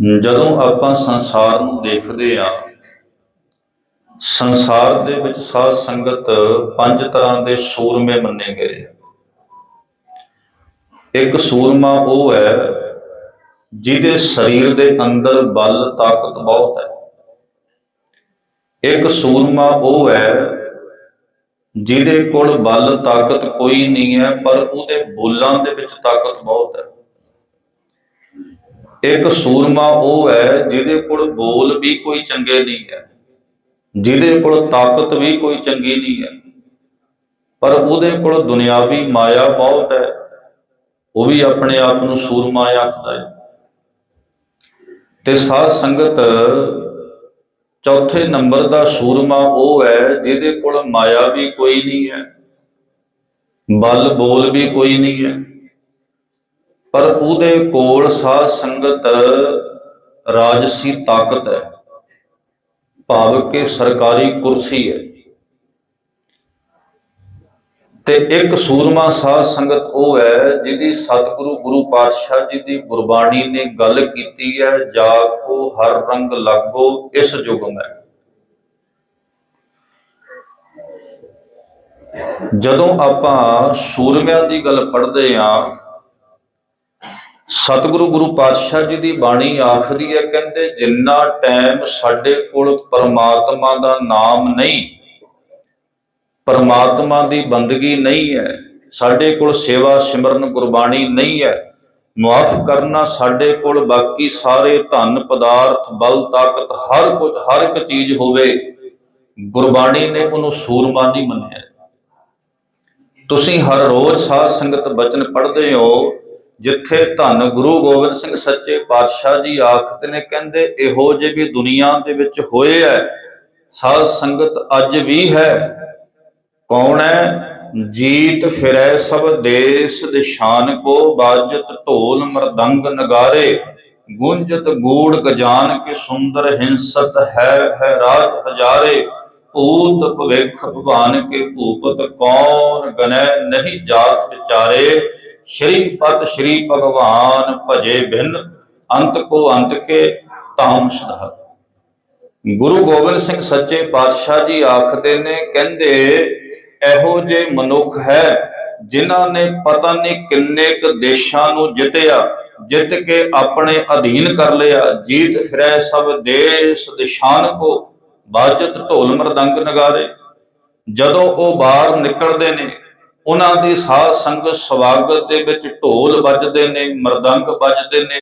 ਜਦੋਂ ਆਪਾਂ ਸੰਸਾਰ ਨੂੰ ਦੇਖਦੇ ਆ, ਸੰਸਾਰ ਦੇ ਵਿੱਚ ਸਾਧ ਸੰਗਤ ਪੰਜ ਤਰ੍ਹਾਂ ਦੇ ਸੂਰਮੇ ਮੰਨੇ ਗਏ ਇੱਕ ਸੂਰਮਾ ਉਹ ਹੈ ਜਿਹਦੇ ਸਰੀਰ ਦੇ ਅੰਦਰ ਬਲ, ਤਾਕਤ ਬਹੁਤ ਹੈ। ਇੱਕ ਸੂਰਮਾ ਉਹ ਹੈ ਜਿਹਦੇ ਕੋਲ ਬਲ, ਤਾਕਤ ਕੋਈ ਨਹੀਂ ਹੈ, ਪਰ ਉਹਦੇ ਬੋਲਾਂ ਦੇ ਵਿੱਚ ਤਾਕਤ ਬਹੁਤ ਹੈ। ਇੱਕ ਸੂਰਮਾ ਉਹ ਹੈ ਜਿਹਦੇ ਕੋਲ ਬੋਲ ਵੀ ਕੋਈ ਚੰਗੇ ਨਹੀਂ ਹੈ, ਜਿਹਦੇ ਕੋਲ ਤਾਕਤ ਵੀ ਕੋਈ ਚੰਗੀ ਨਹੀਂ ਹੈ, ਪਰ ਉਹਦੇ ਕੋਲ ਦੁਨਿਆਵੀ ਮਾਇਆ ਬਹੁਤ ਹੈ, ਉਹ ਵੀ ਆਪਣੇ ਆਪ ਨੂੰ ਸੂਰਮਾ ਆਖਦਾ ਹੈ। ਤੇ ਸਾਧ ਸੰਗਤ ਚੌਥੇ ਨੰਬਰ ਦਾ ਸੂਰਮਾ ਉਹ ਹੈ ਜਿਹਦੇ ਕੋਲ ਮਾਇਆ ਵੀ ਕੋਈ ਨਹੀਂ ਹੈ, ਬਲ ਬੋਲ ਵੀ ਕੋਈ ਨਹੀਂ ਹੈ। ਪਰ ਉਹਦੇ ਕੋਲ ਸਾਧ ਸੰਗਤ ਰਾਜਸੀ ਤਾਕਤ ਹੈ। ਭਾਵ ਕਿ ਸਰਕਾਰੀ ਕੁਰਸੀ ਹੈ। ਤੇ ਇੱਕ ਸੂਰਮਾ ਸਾਧ ਸੰਗਤ ਉਹ ਹੈ ਜਿਹਦੀ ਸਤਿਗੁਰੂ ਗੁਰੂ ਪਾਤਸ਼ਾਹ ਜੀ ਦੀ ਗੁਰਬਾਣੀ ਨੇ ਗੱਲ ਕੀਤੀ ਹੈ, ਜਾਗੋ, ਹਰ ਰੰਗ ਲਾਗੋ, ਇਸ ਯੁਗ ਮੈਂ। ਜਦੋਂ ਆਪਾਂ ਸੂਰਮਿਆਂ ਦੀ ਗੱਲ ਪੜ੍ਹਦੇ ਆਂ ਸਤਿਗੁਰੂ ਗੁਰੂ ਪਾਤਸ਼ਾਹ ਜੀ ਦੀ ਬਾਣੀ ਆਖਦੀ ਹੈ, ਕਹਿੰਦੇ, ਜਿੰਨਾ ਟਾਈਮ ਸਾਡੇ ਕੋਲ ਪਰਮਾਤਮਾ ਦਾ ਨਾਮ ਨਹੀਂ, ਪਰਮਾਤਮਾ ਦੀ ਬੰਦਗੀ ਨਹੀਂ ਹੈ, ਸਾਡੇ ਕੋਲ ਸੇਵਾ ਸਿਮਰਨ ਗੁਰਬਾਣੀ ਨਹੀਂ ਹੈ, ਮੁਆਫ ਕਰਨਾ ਸਾਡੇ ਕੋਲ ਬਾਕੀ ਸਾਰੇ ਧਨ ਪਦਾਰਥ, ਬਲ, ਤਾਕਤ, ਹਰ ਕੁਝ, ਹਰ ਇੱਕ ਚੀਜ਼ ਹੋਵੇ, ਗੁਰਬਾਣੀ ਨੇ ਉਹਨੂੰ ਸੂਰਮਾ ਨਹੀਂ ਮੰਨਿਆ। ਤੁਸੀਂ ਹਰ ਰੋਜ਼ ਸਾਧ ਸੰਗਤ ਬਚਨ ਪੜ੍ਹਦੇ ਹੋ ਜਿੱਥੇ ਧੰਨ ਗੁਰੂ ਗੋਬਿੰਦ ਸਿੰਘ ਸੱਚੇ ਪਾਤਸ਼ਾਹ ਜੀ ਆਖਦੇ ਨੇ, ਕਹਿੰਦੇ, ਇਹੋ ਜਿਹੇ ਵੀ ਦੁਨੀਆ ਦੇ ਵਿੱਚ ਹੋਏ ਐ। ਸਾਧ ਸੰਗਤ ਅੱਜ ਵੀ ਹੈ। ਕੌਣ ਹੈ ਜੀਤ ਫਿਰੈ ਸਭ ਦੇਸ ਦਿਸ਼ਾਨ ਕੋ, ਬਾਜਤ ਢੋਲ ਮਰਦੰਗ ਨਗਾਰੇ। ਗੁੰਜਤ ਗੂੜ ਗਜਾਨ ਕੇ ਸੁੰਦਰ ਹਿੰਸਤ ਹੈ ਹੈ ਰਾਜ ਹਜ਼ਾਰੇ। ਭੂਤ ਭਵਿਖ ਭਵਾਨ ਕੇ ਭੂਪਤ ਕੌਣ ਗਨੈ ਨਹੀਂ ਜਾਤ ਵਿਚਾਰੇ। ਸ਼੍ਰੀ ਪਤ ਸ਼੍ਰੀ ਭਗਵਾਨ ਭਜੇ ਬਿਨ ਅੰਤ ਕੋ ਅੰਤ ਕੇ ਤਾਮ ਸਦਾ ਗੁਰੂ ਗੋਬਿੰਦ ਸਿੰਘ ਸੱਚੇ ਪਾਤਸ਼ਾਹ ਜੀ ਆਖਦੇ ਨੇ, ਕਹਿੰਦੇ, ਇਹੋ ਜੇ ਮਨੁੱਖ ਹੈ ਜਿਨ੍ਹਾਂ ਨੇ ਪਤਾ ਨਹੀਂ ਕਿੰਨੇ ਕੁ ਦੇਸ਼ਾਂ ਨੂੰ ਜਿੱਤਿਆ, ਜਿੱਤ ਕੇ ਆਪਣੇ ਅਧੀਨ ਕਰ ਲਿਆ, ਜੀਤ ਫਿਰੈ ਸਭ ਦੇਸ਼ ਦਿਸ਼ਾਨ ਕੋ, ਬਾਜਤ ਢੋਲ ਮਰਦੰਗ ਨਗਾਰੇ। ਜਦੋਂ ਉਹ ਬਾਹਰ ਨਿਕਲਦੇ ਨੇ ਉਹਨਾਂ ਦੀ ਸਾਧ ਸੰਗਤ ਸਵਾਗਤ ਦੇ ਵਿੱਚ ਢੋਲ ਵੱਜਦੇ ਨੇ ਮਰਦੰਗ ਵੱਜਦੇ ਨੇ